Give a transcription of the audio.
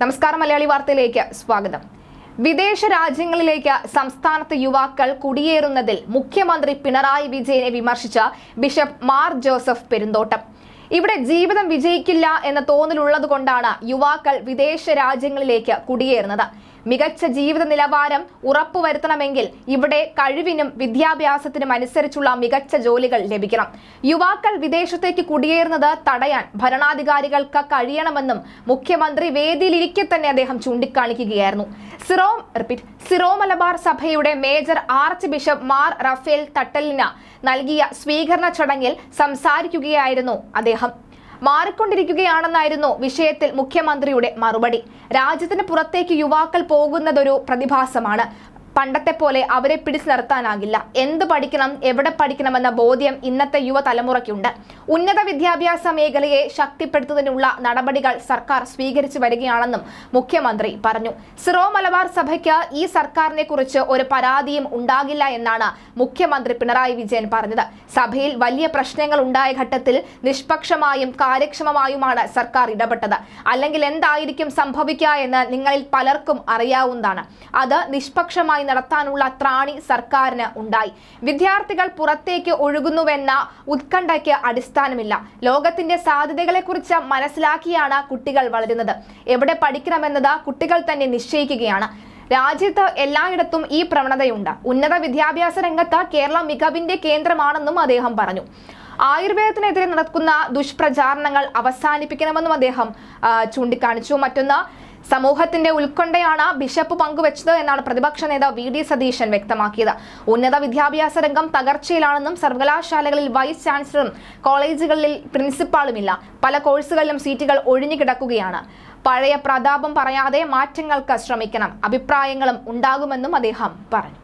നമസ്കാരം മലയാളി വാർത്തയിലേക്ക് സ്വാഗതം. വിദേശ രാജ്യങ്ങളിലേക്ക് സംസ്ഥാനത്ത് യുവാക്കൾ കുടിയേറുന്നതിൽ മുഖ്യമന്ത്രി പിണറായി വിജയനെ വിമർശിച്ച ബിഷപ്പ് മാർ ജോസഫ് പെരുന്തോട്ടം. ഇവിടെ ജീവിതം വിജയിക്കില്ല എന്ന തോന്നലുള്ളത് കൊണ്ടാണ് യുവാക്കൾ വിദേശ രാജ്യങ്ങളിലേക്ക് കുടിയേറുന്നത്. മികച്ച ജീവിത നിലവാരം ഉറപ്പുവരുത്തണമെങ്കിൽ ഇവിടെ കഴിവിനും വിദ്യാഭ്യാസത്തിനും അനുസരിച്ചുള്ള മികച്ച ജോലികൾ ലഭിക്കണം. യുവാക്കൾ വിദേശത്തേക്ക് കുടിയേറുന്നത് തടയാൻ ഭരണാധികാരികൾക്ക് കഴിയണമെന്നും മുഖ്യമന്ത്രി വേദിയിലിരിക്കെ തന്നെ അദ്ദേഹം ചൂണ്ടിക്കാണിക്കുകയായിരുന്നു. സിറോം റിപ്പീറ്റ് സിറോ മലബാർ സഭയുടെ major arch bishop Mar Raphael തട്ടലിന് നൽകിയ സ്വീകരണ ചടങ്ങിൽ സംസാരിക്കുകയായിരുന്നു അദ്ദേഹം. മാറിക്കൊണ്ടിരിക്കുകയാണെന്നായിരുന്നു വിഷയത്തിൽ മുഖ്യമന്ത്രിയുടെ മറുപടി. രാജ്യത്തിന് പുറത്തേക്ക് യുവാക്കൾ പോകുന്നതൊരു പ്രതിഭാസമാണ്. പണ്ടത്തെ പോലെ അവരെ പിടിച്ചു നിർത്താനാകില്ല. എന്ത് പഠിക്കണം എവിടെ പഠിക്കണമെന്ന ബോധ്യം ഇന്നത്തെ യുവതലമുറയ്ക്കുണ്ട്. ഉന്നത വിദ്യാഭ്യാസ മേഖലയെ ശക്തിപ്പെടുത്തുന്നതിനുള്ള നടപടികൾ സർക്കാർ സ്വീകരിച്ചു വരികയാണെന്നും മുഖ്യമന്ത്രി പറഞ്ഞു. സിറോ മലബാർ സഭയ്ക്ക് ഈ സർക്കാരിനെ കുറിച്ച് ഒരു പരാതിയും ഉണ്ടാകില്ല എന്നാണ് മുഖ്യമന്ത്രി പിണറായി വിജയൻ പറഞ്ഞത്. സഭയിൽ വലിയ പ്രശ്നങ്ങൾ ഉണ്ടായ ഘട്ടത്തിൽ നിഷ്പക്ഷമായും കാര്യക്ഷമമായുമാണ് സർക്കാർ ഇടപെട്ടത്. അല്ലെങ്കിൽ എന്തായിരിക്കും സംഭവിക്കുക എന്ന് നിങ്ങളിൽ പലർക്കും അറിയാവുന്നതാണ്. അത് നിഷ്പക്ഷമായി നടത്താനുള്ള ത്രാണി സർക്കാരിന് ഉണ്ടായി. വിദ്യാർത്ഥികൾ പുറത്തേക്ക് ഒഴുകുന്നുവെന്ന ഉത്കണ്ഠയ്ക്ക് അടിസ്ഥാനമില്ല. ലോകത്തിന്റെ സാധ്യതകളെക്കുറിച്ച് മനസ്സിലാക്കിയാണ് കുട്ടികൾ വളരുന്നത്. എവിടെ പഠിക്കണമെന്നത് കുട്ടികൾ തന്നെ നിശ്ചയിക്കുകയാണ്. രാജ്യത്ത് എല്ലായിടത്തും ഈ പ്രവണതയുണ്ട്. ഉന്നത വിദ്യാഭ്യാസ രംഗത്ത് കേരളം മികവിന്റെ കേന്ദ്രമാണെന്നും അദ്ദേഹം പറഞ്ഞു. ആയുർവേദത്തിനെതിരെ നടക്കുന്ന ദുഷ്പ്രചാരണങ്ങൾ അവസാനിപ്പിക്കണമെന്നും അദ്ദേഹം ചൂണ്ടിക്കാണിച്ചു. മറ്റൊന്ന് സമൂഹത്തിന്റെ ഉൾക്കൊണ്ടയാണ് ബിഷപ്പ് പങ്കുവച്ചത് എന്നാണ് പ്രതിപക്ഷ നേതാവ് വി ഡി സതീശൻ വ്യക്തമാക്കിയത്. ഉന്നത വിദ്യാഭ്യാസ രംഗം തകർച്ചയിലാണെന്നും സർവകലാശാലകളിൽ വൈസ് ചാൻസലറും കോളേജുകളിൽ പ്രിൻസിപ്പാളുമില്ല. പല കോഴ്സുകളിലും സീറ്റുകൾ ഒഴിഞ്ഞുകിടക്കുകയാണ് പഴയ പ്രതാപം പറയാതെ മാറ്റങ്ങൾക്ക് ശ്രമിക്കണം. അഭിപ്രായങ്ങളും ഉണ്ടാകുമെന്നും അദ്ദേഹം പറഞ്ഞു.